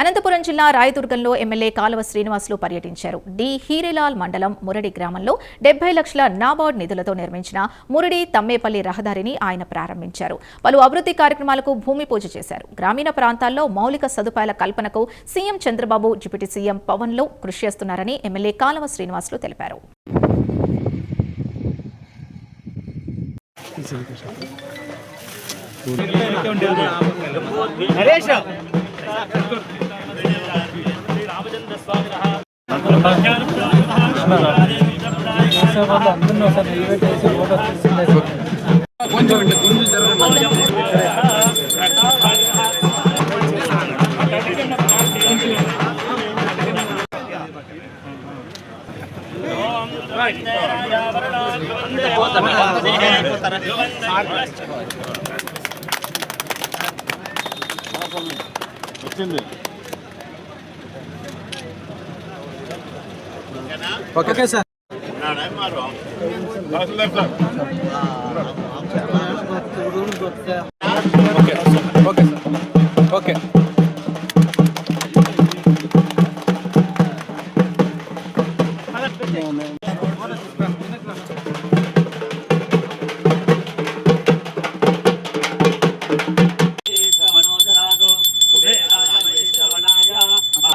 అనంతపురం జిల్లా రాయదుర్గంలో ఎమ్మెల్యే కాలువ శ్రీనివాసులు పర్యటించారు. డి. హీరేలాల్ మండలం మురడి గ్రామంలో డెబ్బై లక్షల నాబార్డ్ నిధులతో నిర్మించిన మురడి తమ్మేపల్లి రహదారిని ఆయన ప్రారంభించారు. పలు అభివృద్ధి కార్యక్రమాలకు భూమి పూజ చేశారు. గ్రామీణ ప్రాంతాల్లో మౌలిక సదుపాయాల కల్పనకు సీఎం చంద్రబాబు డిప్యూటీ సీఎం పవన్లు కృషి చేస్తున్నారని ఎమ్మెల్యే కాలువ శ్రీనివాసులు తెలిపారు. కొంచెం కొంచెం వచ్చింది. Okay sir. Okay okay sir okay.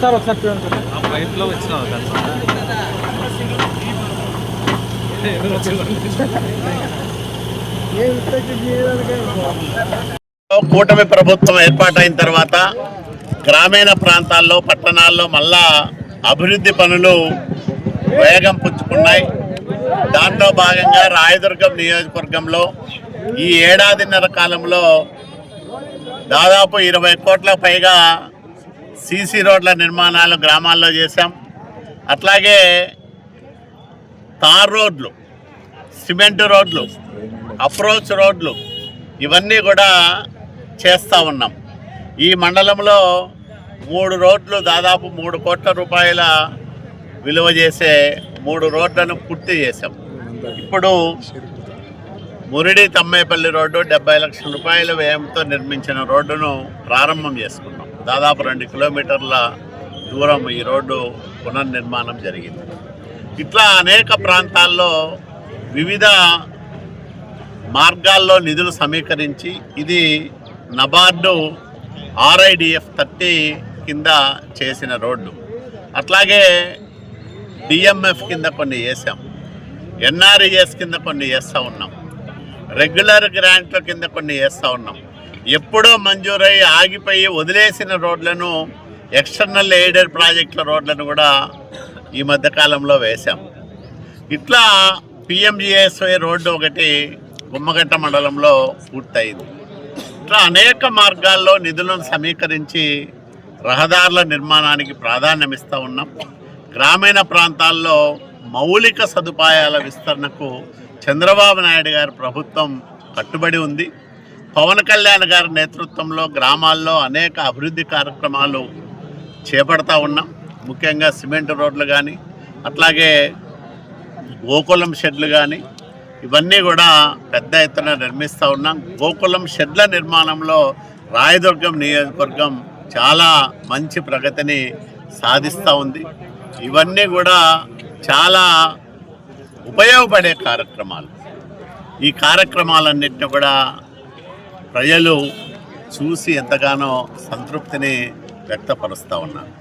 Sir ఒకసారి చూడండి. సార్ ఫ్లైట్లో వచ్చినావు కదా కూటమి ప్రభుత్వం ఏర్పాటైన తర్వాత గ్రామీణ ప్రాంతాల్లో పట్టణాల్లో మళ్ళా అభివృద్ధి పనులు వేగం పుచ్చుకున్నాయి. దాంట్లో భాగంగా రాయదుర్గం నియోజకవర్గంలో ఈ ఏడాదిన్నర కాలంలో దాదాపు ఇరవై కోట్ల పైగా సీసీ రోడ్ల నిర్మాణాలు గ్రామాల్లో చేశాం. అట్లాగే తార్ రోడ్లు సిమెంట్ రోడ్లు అప్రోచ్ రోడ్లు ఇవన్నీ కూడా చేస్తూ ఉన్నాం. ఈ మండలంలో మూడు రోడ్లు దాదాపు మూడు కోట్ల రూపాయల విలువ చేసే మూడు రోడ్లను పూర్తి చేశాం. ఇప్పుడు మురిడి తమ్మేపల్లి రోడ్డు డెబ్బై లక్షల రూపాయల వ్యయంతో నిర్మించిన రోడ్డును ప్రారంభం చేసుకున్నాం. దాదాపు రెండు కిలోమీటర్ల దూరం ఈ రోడ్డు పునర్నిర్మాణం జరిగింది. ఇట్లా అనేక ప్రాంతాల్లో వివిధ మార్గాల్లో నిధులు సమీకరించి ఇది నబార్డు ఆర్ఐడిఎఫ్ థర్టీ కింద చేసిన రోడ్డు. అట్లాగే డిఎంఎఫ్ కింద కొన్ని వేసాం ఎన్ఆర్ఈఎస్ కింద కొన్ని వేస్తూ ఉన్నాం. రెగ్యులర్ గ్రాంట్ల కింద కొన్ని వేస్తూ ఉన్నాం. ఎప్పుడో మంజూరై ఆగిపోయి వదిలేసిన రోడ్లను ఎక్స్టర్నల్ ఎయిడెడ్ ప్రాజెక్టుల రోడ్లను కూడా ఈ మధ్యకాలంలో వేశాం. ఇట్లా పిఎంజిఎస్వై రోడ్డు ఒకటి గుమ్మగట్ట మండలంలో పూర్తయింది. ఇట్లా అనేక మార్గాల్లో నిధులను సమీకరించి రహదారుల నిర్మాణానికి ప్రాధాన్యం ఇస్తూ ఉన్నాం. గ్రామీణ ప్రాంతాల్లో మౌలిక సదుపాయాల విస్తరణకు చంద్రబాబు నాయుడు గారి ప్రభుత్వం కట్టుబడి ఉంది. పవన్ కళ్యాణ్ గారి నేతృత్వంలో గ్రామాల్లో అనేక అభివృద్ధి కార్యక్రమాలు చేపడతా ఉన్నాం. ముఖ్యంగా సిమెంట్ రోడ్లు కానీ అట్లాగే గోకులం షెడ్లు కానీ ఇవన్నీ కూడా పెద్ద ఎత్తున నిర్మిస్తూ ఉన్నాం. గోకులం షెడ్ల నిర్మాణంలో రాయదుర్గం నియోజకవర్గం చాలా మంచి ప్రగతిని సాధిస్తూ ఉంది. ఇవన్నీ కూడా చాలా ఉపయోగపడే కార్యక్రమాలు. ఈ కార్యక్రమాలన్నింటినీ కూడా ప్రజలు చూసి ఎంతగానో సంతృప్తిని వ్యక్తపరుస్తూ ఉన్నారు.